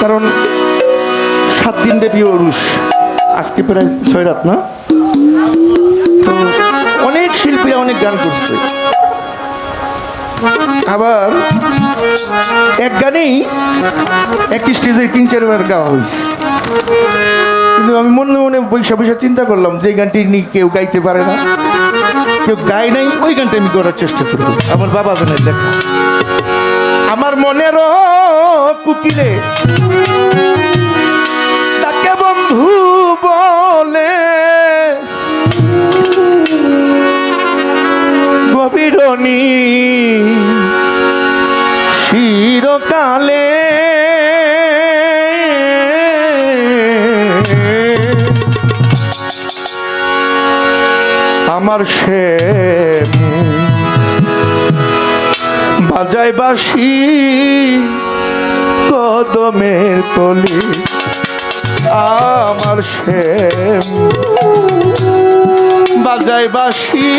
কারণ সাত দিন ব্যাপী অরুষ আজকে প্রায় ছয় রাত, না? তো অনেক শিল্পী অনেক গান করছে। আবার এক গানেই এক স্টেজে তিন, চারবার গাওয়া হয়েছে। কিন্তু আমি মনে মনে বৈশা বৈশা চিন্তা করলাম, যে গানটি নি কেউ গাইতে পারে না, কেউ গায় নাই, ওই গানটা আমি করার চেষ্টা করব। আমার বাবা জানের দেখা আমার মনের কুকিলে। তাকে বন্ধু বলে। গভীরণী চিরকালে। আমার সে বাজায় বাসি কদমের তলি আমার সে বাজায় বাসি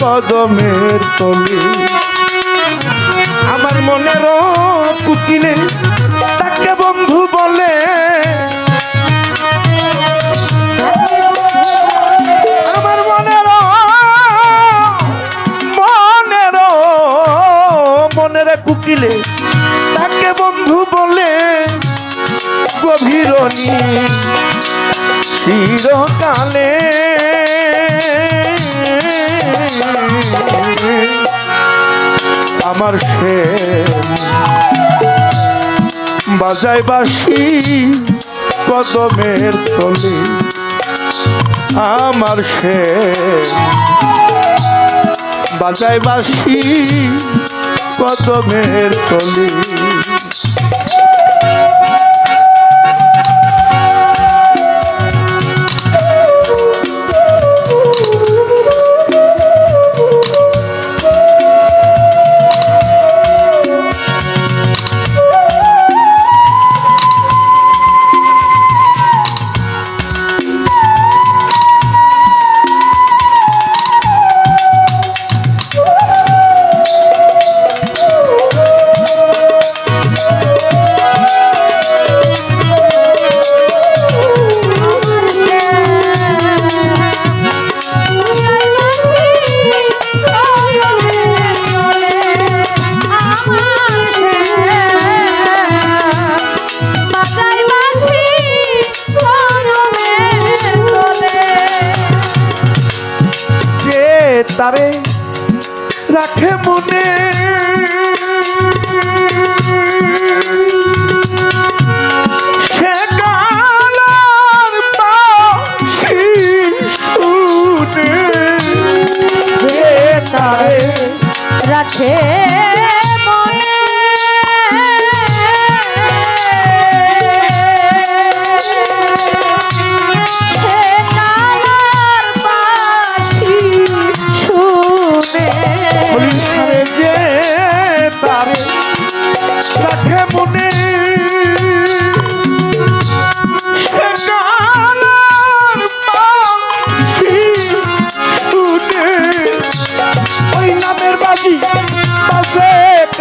কদমের তলি। আমার মনের কুকিলে তাকে বন্ধু বলে মনের কুকিলে, তাকে বন্ধু বলে চিরকালে। আমার সে বাজায় বাসি কদমের তলি, আমার সে বাজায় বাসি কদমের তলি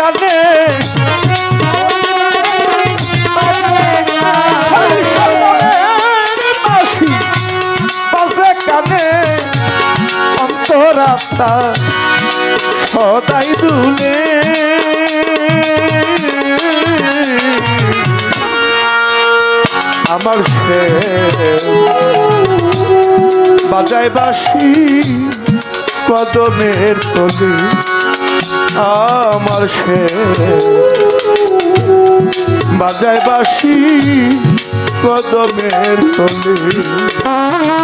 বাজে কানে অন্তরাত্মা সদাই দুলে। আমার সে বাজায় বাসি কদমের তলি। আমার সে বাজায় বাসি কদমের তলি।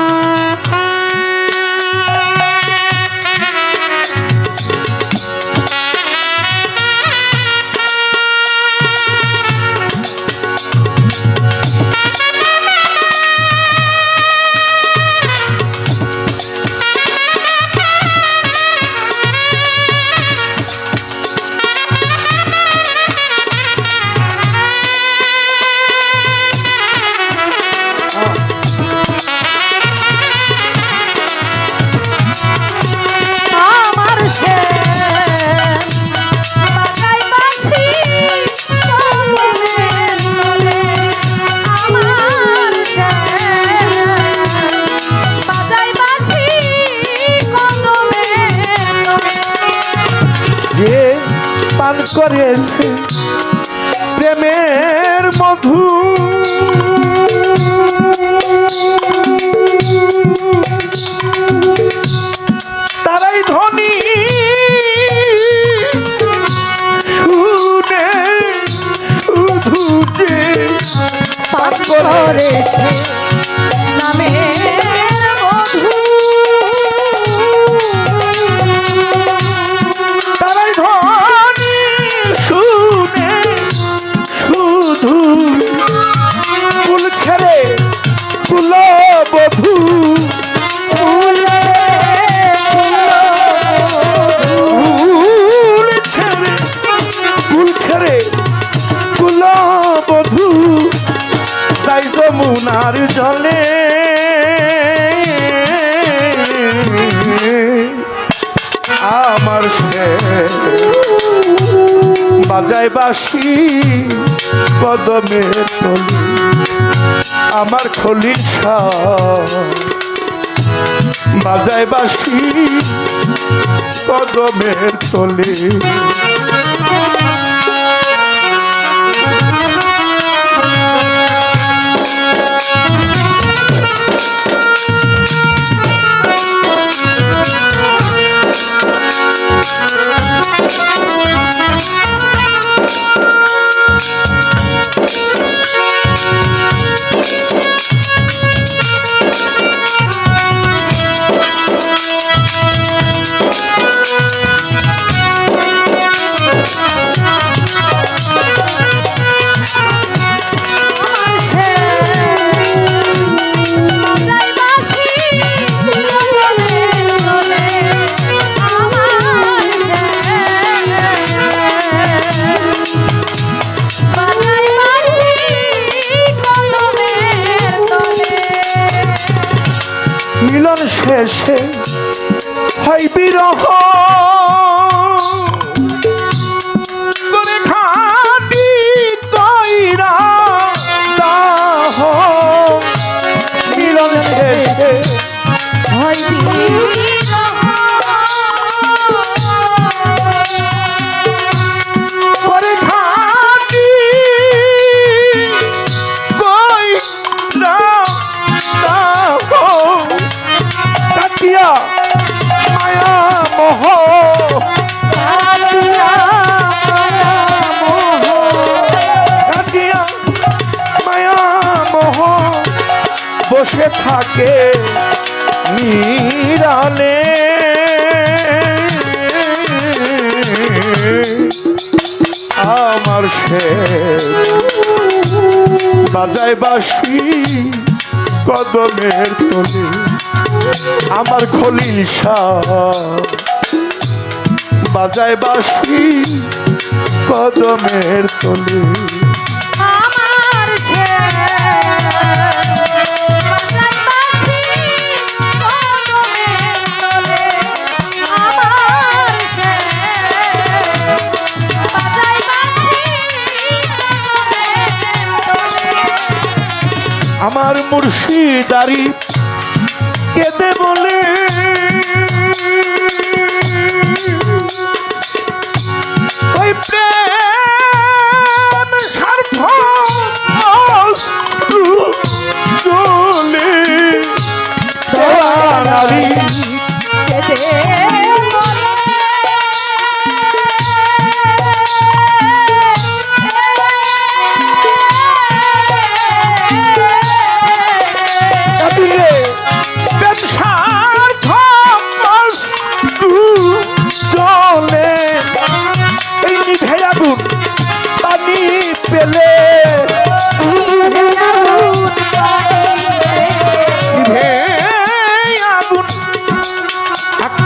করেছে। প্রেমের মধু। তারাই ধনী। শুনে শুধু যে পান করেছে। নামের বাজায় বাসি কদমের তলি আমার খলির বাজায় বাসি কদমের তলি শেষে হয় বিরহ। থাকে নিরালে। আমার সে বাজায় বাসি কদমের তলে আমার খলিল বাজায় বাসি কদমের তলে মুর্শিদারি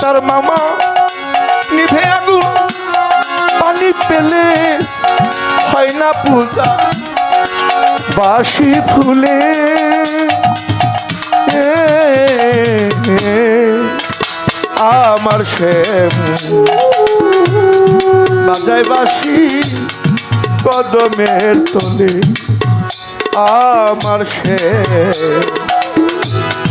ডাক্তার মামা নিভে আগুন পানি পেলে, হয় না পূজা? বাসি ফুলে। আমার সে বাজায় বাসি কদমের তলে, আমার সে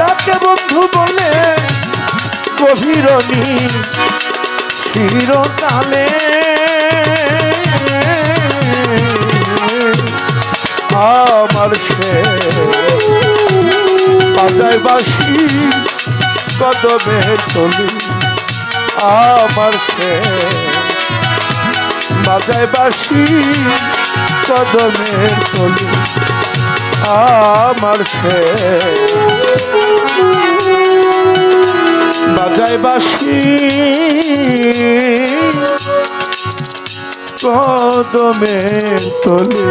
তাকে বন্ধু বলে গভীরণী চিরকালে আমার সে বাজায় বাসি কদমে চলি, আমার সে বাজায় বাসি কদমে চলি। আমার সে বাজায় বাসি কদমে তলে।